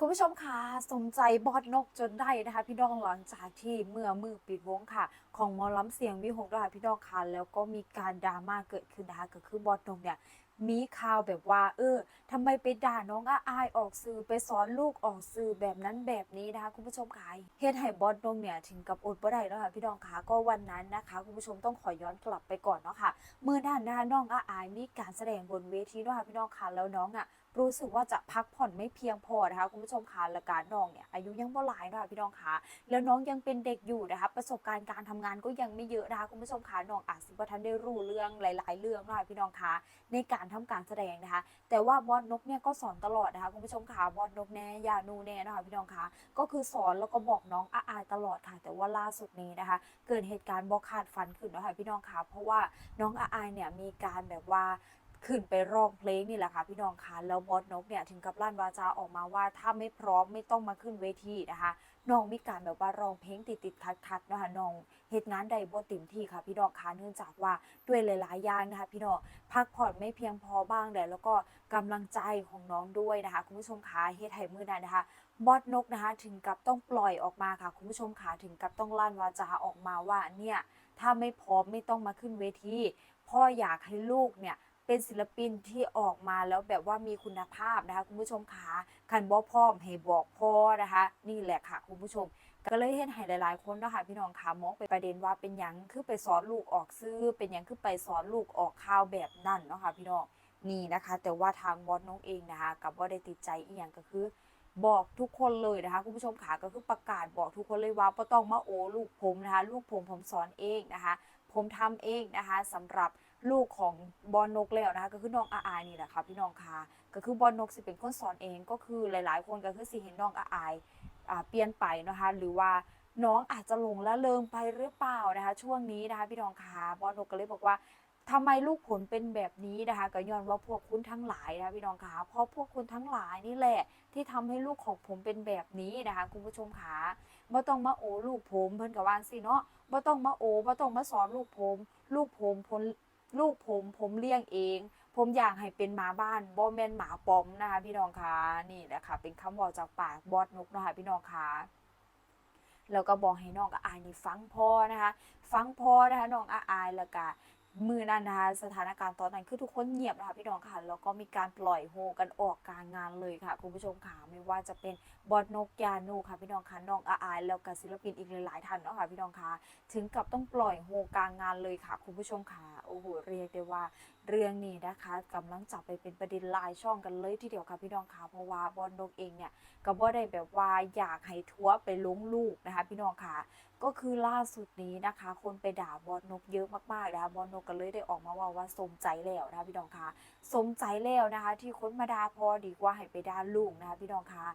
คุณผู้ชมคะสมใจบอดนกจนได้นะคะพี่น้องหลังจากที่เมื่อมือปิดวงค่ะ ของมอล้ำเสียงวิหกนะคะพี่น้องค่ะแล้วก็มีการดราม่าเกิดขึ้นนะคะก็คือบอดนกเนี่ยมีข่าวแบบว่า เออทำไมไปด่าน้องอาอายออกสื่อไปสอนลูกออกสื่อแบบนั้นแบบนี้นะคะคุณผู้ชมค่ะเฮ็ดให้บอดนกเนี่ยถึงกับอดบ่ได้แล้วค่ะพี่น้องค่ะก็วันนั้นนะคะ คุณผู้ชมต้องขอย้อนกลับไปก่อนเนาะค่ะเมื่อด้านหน้าน้องอาอายมีการแสดงบนเวทีเนาะค่ะพี่น้องค่ะแล้วน้องอะ รู้สึกว่าจะพักผ่อนไม่เพียงพอนะคะคุณผู้ชมคะและการน้องเนี่ยอายุยังบ่หลายนะคะพี่น้องคะแล้วน้องยังเป็นเด็กอยู่นะคะประสบการณ์การทำงานก็ยังไม่เยอะนะคะคุณผู้ชมคะน้องอาจสิบ่ทันได้รู้เรื่องหลาย ๆ เรื่องนะคะพี่น้องคะในการทำการแสดงนะคะ แต่ว่าบอสนกเนี่ยก็สอนตลอดนะคะคุณผู้ชมคะบอสนกแน่ยานูแน่นะคะพี่น้องคะก็คือสอนแล้วก็บอกน้องอาอายตลอดค่ะ แต่ว่าล่าสุดนี้นะคะ เกิดเหตุการณ์บอกขาดฝันขึ้นนะคะพี่น้องคะเพราะว่าน้องอาอายเนี่ยมีการแบบว่า ขึ้นไปร้องเพลงนี่แหละค่ะพี่น้องคะแล้วบอสนกเนี่ยถึงกับลั่นวาจาออกมาว่าถ้าไม่พร้อมไม่ต้องมาขึ้นเวทีนะคะน้องมีการแบบว่าร้องเพลงติดติดขัดขัดนะคะน้องเหตุงานใดบ่เต็มที่ค่ะ พี่น้องคะเนื่องจากว่าด้วยหลายๆอย่างนะคะพี่น้องพักผ่อนไม่เพียงพอบ้างแหละแล้วก็กำลังใจของน้องด้วยนะคะคุณผู้ชมคะเฮ็ดให้มือนั้นนะคะบอสนกนะคะถึงกับต้องปล่อยออกมาค่ะคุณผู้ชมคะถึงกับต้องลั่นวาจาออกมาว่าเนี่ยถ้าไม่พร้อมไม่ต้องมาขึ้นเวทีพ่ออยากให้ลูกเนี่ย เป็นศิลปินที่ออกมาแล้วแบบว่ามีคุณภาพนะคะ คุณผู้ชมคะคันบอพร้อมให้บอกพ่อนะคะ นี่แหละค่ะ คุณผู้ชม ก็เลยเห็นให้หลายๆคนนะคะพี่น้องคะมองไปประเด็นว่าเป็นยังคือไปสอนลูกออกซื้อ เป็นยังคือไปสอนลูกออกข่าวแบบนั่นเนาะค่ะพี่น้องนี่นะคะ แต่ว่าทางบอสน้องเองนะคะกับว่าได้ติดใจอีหยังก็คือบอกทุกคนเลยนะคะคุณผู้ชมขาก็คือประกาศบอกทุกคนเลยว่าบ่ต้องมาโอลูกผมนะคะ ลูกผมผมสอนเองนะคะ ผมทำเองนะคะสำหรับ ลูกของบอลนกแล้วนะคะก็คือน้องอาอายนี่แหละค่ะพี่น้องคะก็คือบอลนกสิเป็นคนสอนเองก็คือหลาย ๆ คนก็คือสิเห็นน้องอาอายอ่าเปลี่ยนไปนะคะหรือว่าน้องอาจจะหลงละเลงไปหรือเปล่านะคะ ช่วงนี้นะคะพี่น้องคะบอลนกก็เลยบอกว่าทำไมลูกผลเป็นแบบนี้นะคะก็ย้อนว่าพวกคุณทั้งหลายนะคะพี่น้องคะเพราะพวกคุณทั้งหลายนี่แหละ ที่ทำให้ลูกของผมเป็นแบบนี้นะคะ คุณผู้ชมคะบ่ต้องมาโอลูกผมเพิ่นก็ว่าจั่งสิเนาะบ่ต้องมาโอบ่ต้องมาสอนลูกผม ลูกผมผม ลูกผมผมเลี้ยงเอง ผมอยากให้เป็นหมาบ้านบ่แม่นหมาปอมนะคะพี่น้องคะนี่แหละค่ะเป็นคำบอกจากปากบอสนุกนะคะพี่น้องคะแล้วก็บอกให้น้องอาอายนี่ฟังพ่อนะคะ ฟังพ่อนะคะน้องอาอายแล้วก็ มือนั้นนะคะสถานการณ์ตอนนั้นคือทุกคนเงียบนะคะพี่น้องค่ะแล้วก็มีการปล่อยโฮกันออกกลางงานเลยค่ะ คุณผู้ชมค่ะไม่ว่าจะเป็นบอสนกยานูค่ะพี่น้องค่ะน้องอาอายแล้วก็ศิลปินอีกหลายๆท่านเนาะค่ะพี่น้องค่ะถึงกับต้องปล่อยโฮกลางงานเลยค่ะ คุณผู้ชมค่ะโอ้โหเรียกได้ว่า เรื่องนี้นะคะกำลังจับไปเป็นประเด็นลายช่องกันเลยทีเดียวค่ะพี่น้องค่ะเพราะว่าบอลนกเองเนี่ยก็บ่ได้แบบว่าอยากให้ทัวไปลงลูกนะคะ พี่น้องค่ะก็คือล่าสุดนี้นะคะ คนไปด่าบอลนกเยอะมากๆนะคะบอลนกก็เลยได้ออกมาว่าว่าสมใจแล้วนะคะพี่น้องค่ะสมใจแล้วนะคะ ที่คนมาด่าพอดีกว่าให้ไปด่าลูกนะคะพี่น้องค่ะ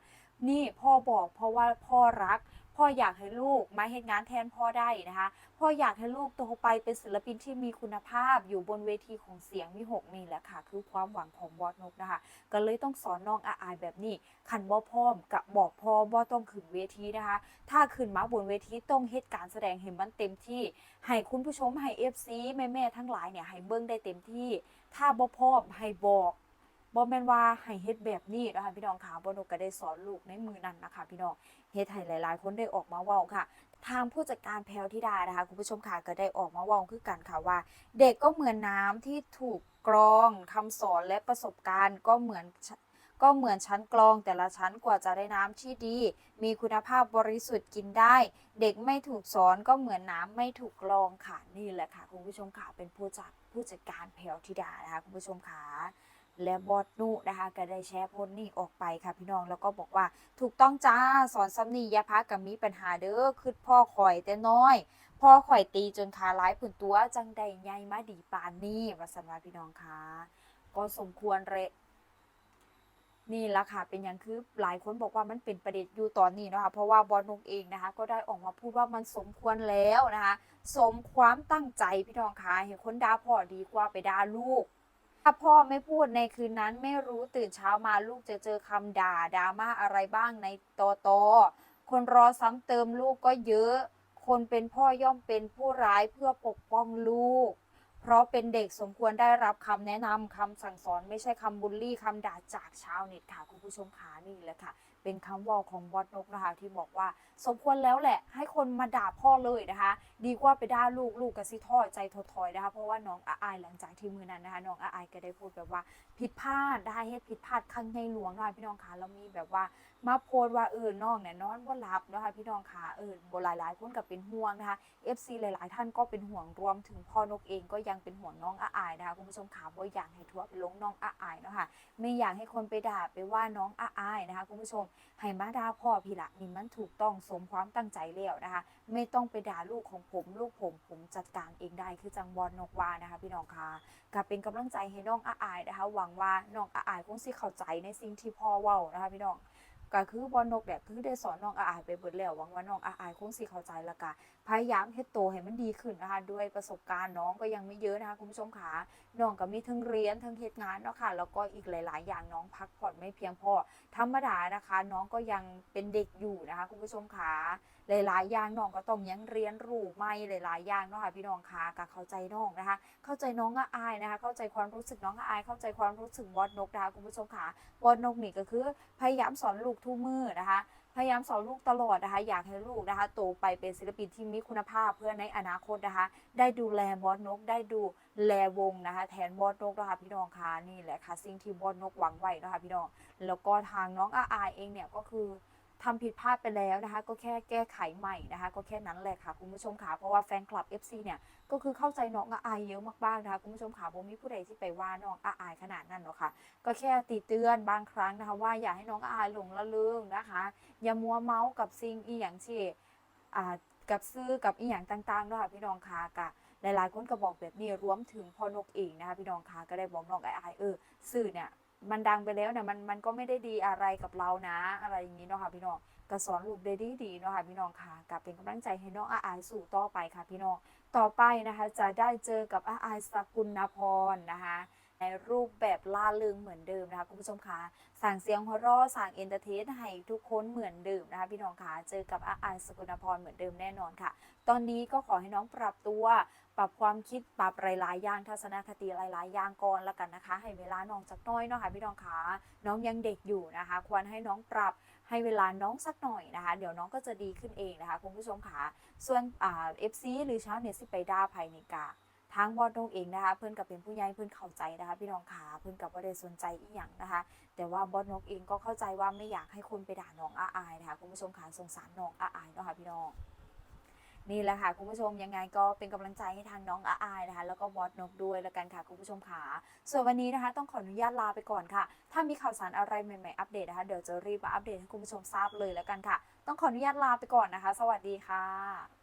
นี่พ่อบอกเพราะว่าพ่อรัก พ่ออยากให้ลูกมาเฮ็ดงานแทนพ่อได้นะคะ พ่ออยากให้ลูกโตไปเป็นศิลปินที่มีคุณภาพอยู่บนเวทีของเสียงวิหกนี่แหละค่ะ คือความหวังของบอสนกนะคะ ก็เลยต้องสอนน้องอาอายแบบนี้ คันบ่พร้อมกับบอกพ่อบ่ต้องขึ้นเวทีนะคะ ถ้าขึ้นมาบนเวทีต้องเฮ็ดการแสดงให้มันเต็มที่ ให้คุณผู้ชมให้ FC แม่ๆทั้งหลายเนี่ยให้เบิ่งได้เต็มที่ ถ้าบ่พร้อมให้บอก บ่แม่นว่าให้เฮ็ดแบบนี้นะคะพี่น้องค่ะบ่นกก็ได้สอนลูกในมือนั้นนะคะ พี่น้องเฮ็ดให้หลาย ๆ คนได้ออกมาเว้าค่ะ ทางผู้จัดการแพลวธิดานะคะคุณผู้ชมค่ะก็ได้ออกมาเว้าคือกันค่ะว่า เด็กก็เหมือนน้ำที่ถูกกรองคำสอนและประสบการณ์ก็เหมือนก็เหมือนชั้นกรองแต่ละชั้นกว่าจะได้น้ำที่ดี มีคุณภาพบริสุทธิ์กินได้ เด็กไม่ถูกสอนก็เหมือนน้ำไม่ถูกกรองค่ะนี่แหละค่ะคุณผู้ชมค่ะเป็นผู้จัดผู้จัดการแพลวธิดานะคะคุณผู้ชมค่ะ และบอสนุนะคะก็ได้แชร์โพสต์นี้ออกไปค่ะพี่น้องแล้วก็บอกว่า ถูกต้องจ้าสอนซ้ำนี่ยาพักกับมีปัญหาเด้อคือพ่อข่อยแต่น้อยพ่อข่อยตีจนขาร้ายผุนตัวจังใดใหญ่มาดีปานนี้ว่าสันว่าพี่น้องค่ะก็สมควรเระนี่แหละค่ะ เป็นอย่างคือหลายคนบอกว่ามันเป็นประเด็นอยู่ตอนนี้นะคะเพราะว่าบอลนงเองนะคะ ก็ได้ออกมาพูดว่ามันสมควรแล้วนะคะ สมความตั้งใจพี่น้องคะเห็นคนด่าพ่อดีกว่าไปด่าลูก ถ้าพ่อไม่พูดในคืนนั้นไม่รู้ตื่นเช้ามาลูกจะเจอคำด่าดราม่าอะไรบ้างในตโตคนรอซ้ำเติมลูกก็เยอะ คนเป็นพ่อย่อมเป็นผู้ร้ายเพื่อปกป้องลูก เพราะเป็นเด็กสมควรได้รับคำแนะนำคำสั่งสอนไม่ใช่คำบูลลี่คำด่าจากชาวเน็ตค่ะคุณผู้ชมขานี่แหละค่ะ เป็นคำวอลของบอสนกนะคะที่บอกว่า สมควรแล้วแหละ ให้คนมาด่าพ่อเลยนะคะ ดีกว่าไปด่าลูกลูกกระซิท้อใจถดถอยนะคะ เพราะว่าน้องอาอายหลังจากที่มือนั้นนะคะน้องอาอายก็ได้พูดแบบว่าผิดพลาดได้เฮ็ดผิดพลาดครั้งในหลวงนะคะพี่น้องคะแล้วมีแบบว่า มาโพสว่าเออน้องเนี่ยนอนบ่หลับนะคะพี่น้องคะเออบ่หลายๆคนก็เป็นห่วงนะคะ FC หลาย ๆ ท่านก็เป็นห่วงรวมถึงพ่อนกเองก็ยังเป็นห่วงน้องอาอายนะคะคุณผู้ชมขาบ่อยากให้ทั่วไปลงน้องอาอายเนาะค่ะไม่อยากให้คนไปด่าไปว่าน้องอาอายนะคะคุณผู้ชมให้มาด่าพ่อพี่ละนี่มันถูกต้องสมความตั้งใจแล้วนะคะ ไม่ต้องไปด่าลูกของผม ลูกผมผมจัดการเองได้คือจังบอลนกวานะคะ พี่น้องคะก็เป็นกำลังใจให้น้องอาอายนะคะ หวังว่าน้องอาอายคงสิเข้าใจในสิ่งที่พ่อเว้านะคะ พี่น้อง ก็คือบอนกแบบคือได้สอนน้องอาอายไปเบิดแล้วหวังว่าน้องอาอายคงสิเข้าใจละกะพยายามเฮ็ดโตให้มันดีขึ้นนะคะด้วยประสบการณ์น้องก็ยังไม่เยอะนะคะคุณผู้ชมขาน้องก็มีทั้งเรียนทั้งเฮ็ดงานเนาะค่ะแล้วก็อีกหลาย ๆ อย่างน้องพักผ่อนไม่เพียงพอธรรมดานะคะ น้องก็ยังเป็นเด็กอยู่นะคะคุณผู้ชมขาหลายๆอย่างน้องก็ต้องยังเรียนรู้ไม่หลายๆอย่างเนาะค่ะพี่น้องคะก็เข้าใจน้องนะคะ เข้าใจน้องก็อายนะคะ เข้าใจความรู้สึกน้องก็อาย เข้าใจความรู้สึกบอสนกนะคะคุณผู้ชมคะบอสนกนี่ก็คือพยายามสอนลูกทุกมือนะคะพยายามสอนลูกตลอดนะคะ อยากให้ลูกนะคะโตไปเป็นศิลปินที่มีคุณภาพเพื่อในอนาคตนะคะ ได้ดูแลบอสนก ได้ดูแลวงนะคะ แทนบอสนกนะคะพี่น้องคะนี่แหละค่ะสิ่งที่บอสนกหวังไว้นะคะพี่น้องแล้วก็ทางน้องอาอายเองเนี่ยก็คือ ทำผิดพลาดไปแล้วนะคะ ก็แค่แก้ไขใหม่นะคะ ก็แค่นั้นแหละค่ะคุณผู้ชมค่ะเพราะว่าแฟนคลับ FC เนี่ยก็คือเข้าใจน้องอาอายเยอะมากๆนะคะคุณผู้ชมค่ะบ่มีผู้ใดที่ไปว่าน้องอาอายขนาดนั้นหรอกค่ะ ก็แค่ติเตือนบางครั้งนะคะ ว่าอย่าให้น้องอาอายหลงละลึงนะคะ อย่ามัวเมากับสิ่งอีหยังที่อ่ากับซื้อกับอีหยังต่างๆเนาะค่ะพี่น้องค่ะกะหลายๆคนก็บอกแบบนี้รวมถึงพ่อนกเองนะคะพี่น้องค่ะก็ได้บอกน้องไอาอเออสื่อเนี่ย มันดังไปแล้วเนี่ยมันมันก็ไม่ได้ดีอะไรกับเรานะ อะไรอย่างนี้เนาะค่ะพี่น้องก็สอนลูกได้ดีดีเนาะค่ะพี่น้องค่ะกับเป็นกำลังใจให้น้องอาอายสู่ต่อไปค่ะพี่น้องต่อไปนะคะ จะได้เจอกับอาอายสกุลนพรนะคะ รูปแบบล่าเริงเหมือนเดิมนะคะคุณผู้ชมคะสั่งเสียงหัวเรสั่งเอนเตอร์เทนให้ทุกคนเหมือนเดิมนะคะพี่น้องคะเจอกับอาอายสกุลพรเหมือนเดิมแน่นอนค่ะ ตอนนี้ก็ขอให้น้องปรับตัว ปรับความคิดปรับหลายๆอย่างทัศนคติหลายๆอย่างก่อนแล้วกันนะคะ ให้เวลาน้องจักน้อยเนาะค่ะพี่น้องคะน้องยังเด็กอยู่นะคะ ควรให้น้องปรับให้เวลาน้องสักหน่อยนะคะ เดี๋ยวน้องก็จะดีขึ้นเองนะคะคุณผู้ชมค่ะส่วนเอฟซีหรือชาวเน็ตสิไปด่าภัยนิกา ทางบอดงเองนะคะ เพื่อนกับเป็นผู้ใหญ่เพื่อนเข้าใจนะคะ พี่น้องขาเพื่อนกับว่าได้สนใจอีหยังนะคะ แต่ว่าบอสนกเองก็เข้าใจว่าไม่อยากให้คนไปด่าน้องอาอายนะคะคุณผู้ชมขาสงสารน้องอาอายเนาะค่ะพี่น้องนี่แหละค่ะคุณผู้ชมยังไงก็เป็นกำลังใจให้ทางน้องอาอายนะคะ แล้วก็บอสนกด้วยแล้วกันค่ะคุณผู้ชมค่ะส่วนวันนี้นะคะ ต้องขออนุญาตลาไปก่อนค่ะ ถ้ามีข่าวสารอะไรใหม่ๆอัปเดตนะคะเดี๋ยวจะรีบมาอัปเดตให้คุณผู้ชมทราบเลยแล้วกันค่ะ ต้องขออนุญาตลาไปก่อนนะคะ สวัสดีค่ะ